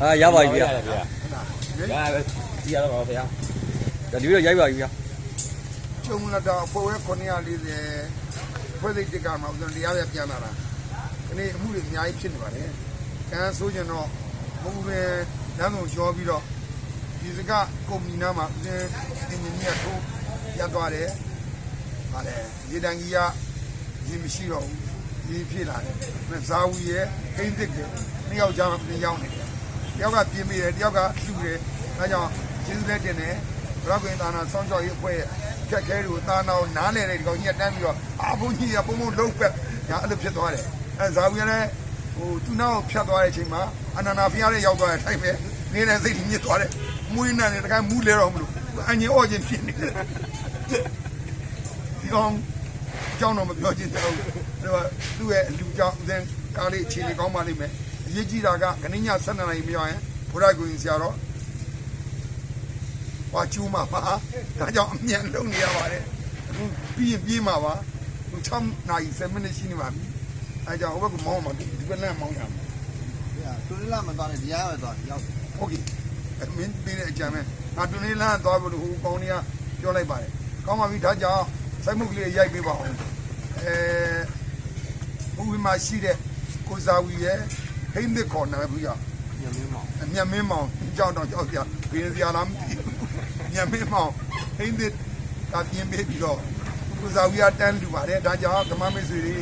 ဟာရပါပြီဗျာဗျာရပဲဒီရတော့ဗျာဒါဒီလိုရိုက်ပါပြီဗျာကျုံလာတော့ပေါ်ဝဲ940ဖွဲ့စိတ်တက်ကမှဥစဉ်တရားရပြန်လာတာဒီနေ့အမှုတွေအများကြီးဖြစ်နေပါတယ်ကန်းဆိုးကျင်တော့ဘုံပဲလမ်းဆောင်ကျော်ပြီးတော့ဒီစကကုမ္ပဏီနာမှာဥစဉ်အင်ဂျင်နီယာထိုးရသွားတယ်ဗါလေရေတန်ကြီးကရေမရှိတော့ဘူးရေဖြစ်လာတယ်ဇာဝီရဲ့ခိမ့်တစ်ကနှစ်ယောက်ကြားမှာပြင်ရောက်နေတယ် တယောက်ကပြင်းမိတယ်တယောက်ကလှူတယ်အဲကြောင့်ကျေးဇူးလည်းတင်တယ်ဘရကွင်သာနာစောင့်ကြောက်ရေးအဖွဲ့ရဲ့ခက်ခဲတွေကိုသာနာကိုနားလဲတယ်ဒီကောင်ကြီးကတန်းပြီးတော့အာဘုန်းကြီးကပုံပုံလုံးပဲညာအဲ့လိုဖြစ်သွားတယ်အဲဇာဝီလည်းဟိုသူနောက်ဖြတ်သွားတဲ့အချိန်မှာအနန္နာဖျားလေးရောက်သွားတဲ့အတိုင်းပဲနေတဲ့စိတ်ကြီးမြစ်သွားတယ်မွေးနေတယ်တခါမူးလဲတော့မလို့အငြင်းအော့ချင်းဖြစ်နေတယ်ဒီကောင်ကြောင်းတော့မပြောချင်တော့ဘူးဒါသူ့ရဲ့လူကြောင့်ဦးစင်ကားလေးအခြေအနေကောင်းပါလိမ့်မယ် အရေးကြီးတာကခဏည7နာရီမရောက်ရင်ဘုရားကိုရင်ဆရာတော်ဟွာချူမှာပါဒါကြောင့်အမြန်လုပ်နေရပါတယ်အခုပြီးရင်ပြေးမှာပါ6နာရီ7မိနစ်ရှိနေပါပြီအဲကြောင့်ဟိုဘက်ကမောင်းမှာဒီဘက်လမ်းမောင်းရမှာတူနီလာမသွားနဲ့ဒီရားပဲသွားရောက်ဟုတ်ကဲ့မင်းပြတဲ့အကြံပဲငါတူနီလာသွားဖို့ဟိုကောင်းနေရပြောလိုက်ပါတယ်ကောင်းပါပြီဒါကြောင့်စိုက်မှုကလေးရိုက်ပေးပါအောင်အဲဘုဝီမှာရှိတဲ့ကိုဇာဝီရဲ့ ဟိမ့်တဲ့ခေါ်နာဘူးရညမင်းမောင်အမြတ်မင်းမောင်ကြောက်တော့ကြောက်ပြဘင်းစရာလားမသိဘူးညမင်းမောင်ဟိမ့်တဲ့ကပြင်းပေးပြီးတော့ကိုဇာဝီကတန်းလူပါတယ်ဒါကြောင့်ဓမ္မမိတ်ဆွေတွေ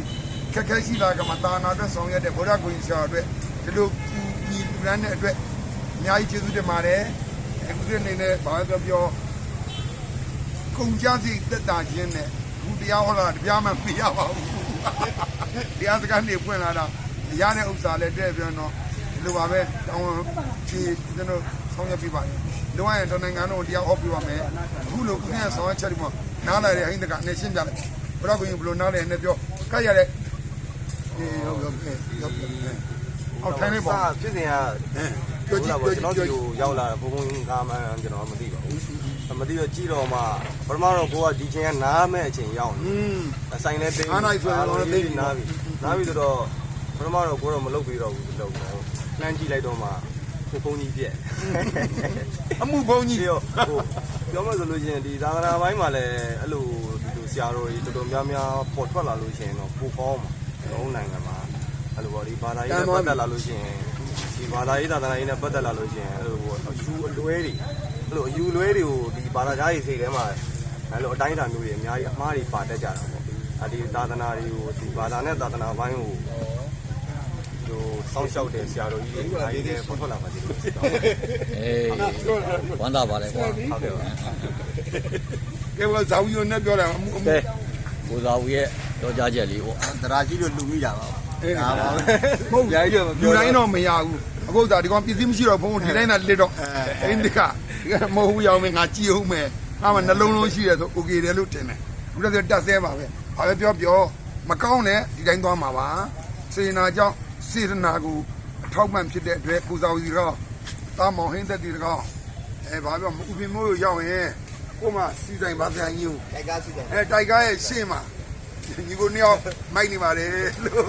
ခက်ခဲရှိတာကမှတာနာအတွက်ဆောင်ရွက်တဲ့ဗုဒ္ဓဂုဏ်ဆရာအတွက်ဒီလိုညီလူရန်တဲ့အတွက်အများကြီးကျေးဇူးတင်ပါတယ်အခုဒီနေ့နဲ့ဘာပြောပြောကုန်ကြစီတက်တာချင်းနဲ့ဘူးတရားဟောတာတရားမှမပြရပါဘူးတရားစကားနေပွင့်လာတာ ရတဲ့ဥစ္စာလည်းတဲ့ပြောတော့ဒီလိုပါပဲတောင်းချီကျွန်တော်ဆောင်ရွက်ပြပါမယ်လောရရင်တနိုင်ငံလုံးတရားဟောပြပါမယ်အခုလိုခုနကဆောင်ရွက်ချက်ဒီမှာနားလာတဲ့ဟိန္ဒကနေရှင်းပြလိုက်ဘရောကရင်ဘလို့နားလဲနဲ့ပြောကတ်ရတဲ့အေးဟုတ်ဟုတ်ဟုတ်အောက်ထိုင်နေပါဖြစ်စဉ်ကပြောကြည့်ပြောကြည့်ကျွန်တော်ပြောဒီကြည့်ကိုရောက်လာဘုံဘုံကားမှန်းကျွန်တော်မသိပါဘူးမသိတော့ကြည့်တော့မှပထမတော့ကိုကဒီချိန်ကနားမဲ့အချိန်ရောက်နေอืมအဆိုင်လည်းသိအားနိုင်ဆိုရင်တော့သိပြီနားပြီနားပြီဆိုတော့ ပထမတော့ကိုတော့မလုပ်ပြီးတော့ဘူးလုပ်တော့လှမ်းကြည့်လိုက်တော့မှကိုပုံကြီးပြက်အမှုဘုံကြီးပြီးတော့ဟိုပြောမှဆိုလို့ရှိရင်ဒီသာသနာပိုင်းမှာလည်းအဲ့လိုဒီလိုဆရာတော်ကြီးတော်တော်များများပေါ်ထွက်လာလို့ရှိရင်တော့ပိုကောင်းမှာလုံးနိုင်ငံမှာအဲ့လိုပေါ့ဒီဘာသာရေးနဲ့ပတ်သက်လာလို့ရှိရင်ဒီဘာသာရေးသာသနာရေးနဲ့ပတ်သက်လာလို့ရှိရင်အဲ့လိုပေါ့အယူအလွဲတွေအဲ့လိုအယူလွဲတွေကိုဒီဘာသာကြားရေးစိတ်ထဲမှာအဲ့လိုအတိုင်းအတာမျိုးတွေအများကြီးအမှားတွေပါတတ်ကြတာပေါ့အဲ့ဒီသာသနာတွေကိုဒီဘာသာနဲ့သာသနာပိုင်းကို ဟိုစောင့်ရှောက်တဲ့ဆရာတော်ကြီးတွေအများကြီးလည်းပေါ်ထွက်လာပါသေးတယ် အေးဝမ်းသာပါလေကွာ ဟုတ်ကဲ့ပါ ကဲဘယ်ဇာဝီယိုနဲ့ပြောတာအမှုအမှု ကဲကိုသာဝီရဲ့တော့ကြားချက်လေးပေါ့ တရာကြီးတို့လူမိတာပါ အေး ဒါပါပဲ မဟုတ်လူတိုင်းတော့မရဘူးအခုဒါဒီကောင်ပစ္စည်းမရှိတော့ဘုံဒီတိုင်းသာလစ်တော့အင်းဒီကဒီကမဟုတ်ဘူးရောက်မယ်ငါကြည့်အောင်မယ်ငါမှနှလုံးလုံးရှိတယ်ဆိုโอเคတယ်လို့ထင်တယ်ဘုရားဆိုတက်ဆဲပါပဲဘာပဲပြောပြောမကောင်းတဲ့ဒီတိုင်းသွားမှာပါစေနာကြောင့် စေတနာကိုအထောက်ပံ့ဖြစ်တဲ့အတွက်ကိုဇာဝီတော့တာမောင်ဟင်းသက်ဒီကောင်အဲဘာပြောဥပင်မိုးရောက်ရင်ကိုမစီတိုင်းပါဆရာကြီးကိုတိုက်ကားရှိတယ်အဲတိုက်ကားရဲ့ရှေ့မှာညီကိုနှစ်ယောက်မိုက်နေပါတယ်လို့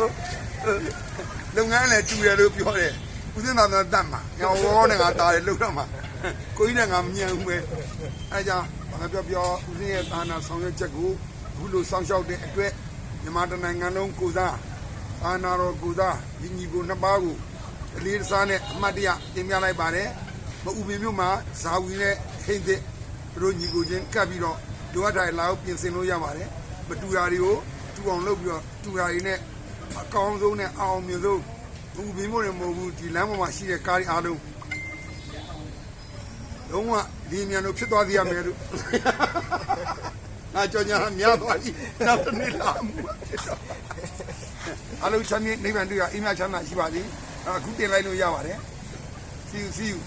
လုပ်ငန်းလည်းတူတယ်လို့ပြောတယ်ဦးစင်းသာသာတတ်မှာညောဝေါနဲ့ငါတာတယ်လို့တော့မှာကိုကြီးနဲ့ငါမညံဘူးပဲအဲကြောင့်ဘာပြောပြောဦးစင်းရဲ့သာနာဆောင်ရွက်ချက်ကိုအခုလိုစောင့်ရှောက်တဲ့အတွက်မြန်မာတနိုင်ငံလုံးကိုစား အာနာတော်ကိုစားညီညီကိုနှစ်ပါးကိုအလေးစားနဲ့အမှတ်တရတင်ပြလိုက်ပါတယ်မအူပင်မြို့မှာဇာဝီနဲ့ဟိမ့်တဲ့သူတို့ညီကိုချင်းကပ်ပြီးတော့လိုအပ်တိုင်းလာအောင်ပြင်ဆင်လို့ရပါတယ်မတူတာတွေကိုတူအောင်လုပ်ပြီးတော့တူတာတွေနဲ့အကောင်းဆုံးနဲ့အောင်မြင်ဆုံးဘူးဘင်းမို့လည်းမဟုတ်ဘူးဒီလမ်းပေါ်မှာရှိတဲ့ကားတွေအားလုံးလုံးဝဒီမြန်လို့ဖြစ်သွားသေးရမယ်လို့ငါကြော်ညာများသွားပြီနောက်တစ်နေ့လာမှုဖြစ်တော့ အလုံးချမ်းမြေနိဗ္ဗာန်တွေ့ရအိမ်မချမ်းသာရှိပါသည်အခုတင်လိုက်လို့ရပါတယ် see you see you